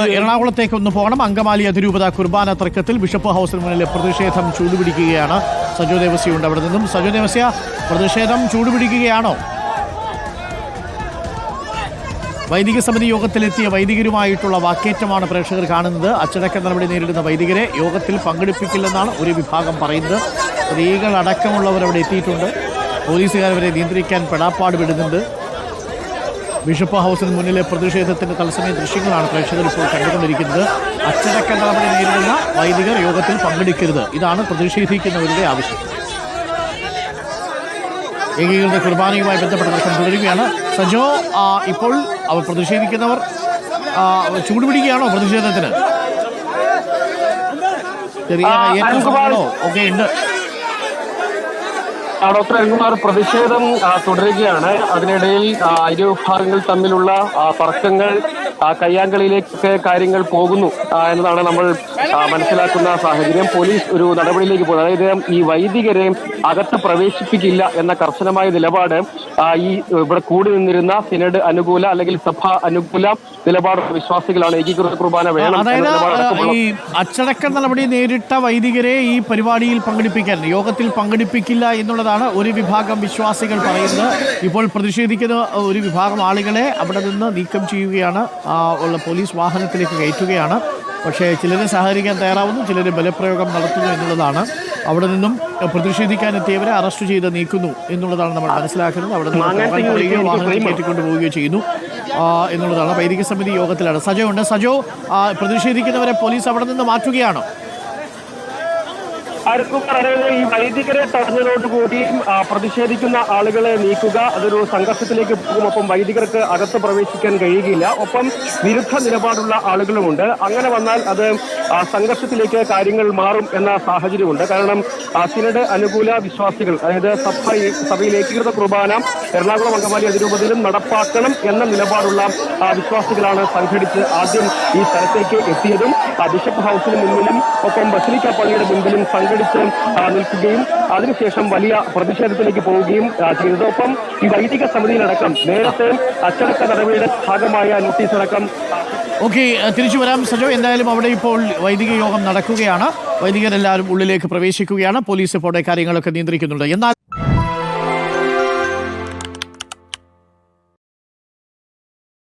എറണാകുളത്തേക്ക് ഒന്ന് പോകണം. അങ്കമാലി അതിരൂപത കുർബാന തർക്കത്തിൽ ബിഷപ്പ് ഹൗസിന് മുന്നിൽ പ്രതിഷേധം ചൂടുപിടിക്കുകയാണ്. സജോ ദേവസ്യയുണ്ട് അവിടെ നിന്നും. സജോ ദേവസ്യ പ്രതിഷേധം ചൂടുപിടിക്കുകയാണോ? വൈദിക സമിതി യോഗത്തിലെത്തിയ വൈദികരുമായിട്ടുള്ള വാക്കേറ്റമാണ് പ്രേക്ഷകർ കാണുന്നത്. അച്ചടക്ക നടപടി നേരിടുന്ന വൈദികരെ യോഗത്തിൽ പങ്കെടുപ്പിക്കില്ലെന്നാണ് ഒരു വിഭാഗം പറയുന്നത്. സ്ത്രീകൾ അടക്കമുള്ളവർ അവിടെ എത്തിയിട്ടുണ്ട്. പോലീസുകാർ അവരെ നിയന്ത്രിക്കാൻ പെടാപ്പാട് വിടുന്നുണ്ട് ബിഷപ്പ് ഹൗസിന് മുന്നിലെ പ്രതിഷേധത്തിന്റെ തത്സമയ ദൃശ്യങ്ങളാണ് പ്രേക്ഷകർ ഇപ്പോൾ കണ്ടുകൊണ്ടിരിക്കുന്നത്. അച്ചടക്ക നടപടി നേരിടുന്ന വൈദികർ യോഗത്തിൽ പങ്കെടുക്കരുത്. ഇതാണ് പ്രതിഷേധിക്കുന്നവരുടെ ആവശ്യം. ഏകീകൃത കുർബാനയുമായി ബന്ധപ്പെട്ട പ്രശ്നം തുടരുകയാണ്. സജോ ഇപ്പോൾ അവർ പ്രതിഷേധിക്കുന്നവർ ചൂടുപിടിക്കുകയാണോ പ്രതിഷേധത്തിന്? ചെറിയ ഏറ്റവും ഓക്കെ ഉണ്ട്. ഡോക്ടർ അരുൺകുമാർ പ്രതിഷേധം തുടരുകയാണ്. അതിനിടയിൽ ഇരുവിഭാഗങ്ങൾ ഇരു വിഭാഗങ്ങൾ തമ്മിലുള്ള തർക്കങ്ങൾ ആ, കയ്യാങ്കളിയിലേക്ക് കാര്യങ്ങൾ പോകുന്നു എന്നതാണ് നമ്മൾ മനസ്സിലാക്കുന്ന സാഹചര്യം. പോലീസ് ഒരു നടപടിയിലേക്ക് പോകുന്നത് അതായത് ഈ വൈദികരെ അകത്ത് പ്രവേശിപ്പിക്കില്ല എന്ന കർശനമായ നിലപാട് ഈ ഇവിടെ കൂടി നിന്നിരുന്ന സിനഡ് അനുകൂല അല്ലെങ്കിൽ സഭ അനുകൂല നിലപാട് വിശ്വാസികളാണ്. ഏകീകൃത കുർബാന വേണം ഈ അച്ചടക്ക നടപടി നേരിട്ട വൈദികരെ ഈ പരിപാടിയിൽ പങ്കെടുപ്പിക്കാൻ യോഗത്തിൽ പങ്കെടുപ്പിക്കില്ല എന്നുള്ളതാണ് ഒരു വിഭാഗം വിശ്വാസികൾ പറയുന്നത്. ഇപ്പോൾ പ്രതിഷേധിക്കുന്ന ഒരു വിഭാഗം ആളുകളെ അവിടെ നിന്ന് നീക്കം ചെയ്യുകയാണ് ഉള്ള പോലീസ് വാഹനത്തിലേക്ക് കയറ്റുകയാണ്. പക്ഷേ ചിലരെ സഹകരിക്കാൻ തയ്യാറാവുന്നു ചിലർ ബലപ്രയോഗം നടത്തുന്നു എന്നുള്ളതാണ്. അവിടെ നിന്നും പ്രതിഷേധിക്കാനെത്തിയവരെ അറസ്റ്റ് ചെയ്ത് നീക്കുന്നു എന്നുള്ളതാണ് നമ്മൾ മനസ്സിലാക്കുന്നത്. അവിടെ നിന്ന് വാഹനം കയറ്റിക്കൊണ്ട് പോവുകയോ ചെയ്യുന്നു. എന്നുള്ളതാണ് വൈദിക സമിതി യോഗത്തിലാണ്. സജോ ഉണ്ട് സജോ പ്രതിഷേധിക്കുന്നവരെ പോലീസ് അവിടെ നിന്ന് മാറ്റുകയാണോ. ആർക്കും പറയുന്നത് ഈ വൈദികരെ തടഞ്ഞതോടുകൂടി കൂടി പ്രതിഷേധിക്കുന്ന ആളുകളെ നീക്കുക അതൊരു സംഘർഷത്തിലേക്ക് പോകും. ഒപ്പം വൈദികർക്ക് അകത്ത് പ്രവേശിക്കാൻ കഴിയുകയില്ല. ഒപ്പം വിരുദ്ധ നിലപാടുള്ള ആളുകളുമുണ്ട്. അങ്ങനെ വന്നാൽ അത് സംഘർഷത്തിലേക്ക് കാര്യങ്ങൾ മാറും എന്ന സാഹചര്യമുണ്ട്. കാരണം സിനഡ് അനുകൂല വിശ്വാസികൾ അതായത് സഭ സഭയിൽ ഏകീകൃത കുർബാന എറണാകുളം അങ്കമാലി അതിരൂപതയിലും നടപ്പാക്കണം എന്ന നിലപാടുള്ള വിശ്വാസികളാണ് സംഘടിച്ച് ആദ്യം ഈ സ്ഥലത്തേക്ക് എത്തിയതും ബിഷപ്പ് ഹൗസിന് മുന്നിലും ഒപ്പം ബസിലിക്ക പള്ളിയുടെ മുൻപിലും സംഘടിച്ച് ആ, നിൽക്കുകയും അതിനുശേഷം വലിയ പ്രതിഷേധത്തിലേക്ക് പോവുകയും ചെയ്തതോടൊപ്പം ഈ വൈദിക സമിതിയിലടക്കം നേരത്തെ അച്ചടക്ക നടപടിയുടെ ഭാഗമായ നോട്ടീസ് അടക്കം ഓക്കെ തിരിച്ചു വരാം. സജോ എന്തായാലും അവിടെ ഇപ്പോൾ വൈദിക യോഗം നടക്കുകയാണ്. വൈദികരെല്ലാവരും ഉള്ളിലേക്ക് പ്രവേശിക്കുകയാണ്. പോലീസ് ഇപ്പോൾ കാര്യങ്ങളൊക്കെ നിയന്ത്രിക്കുന്നുണ്ട്. എന്നാൽ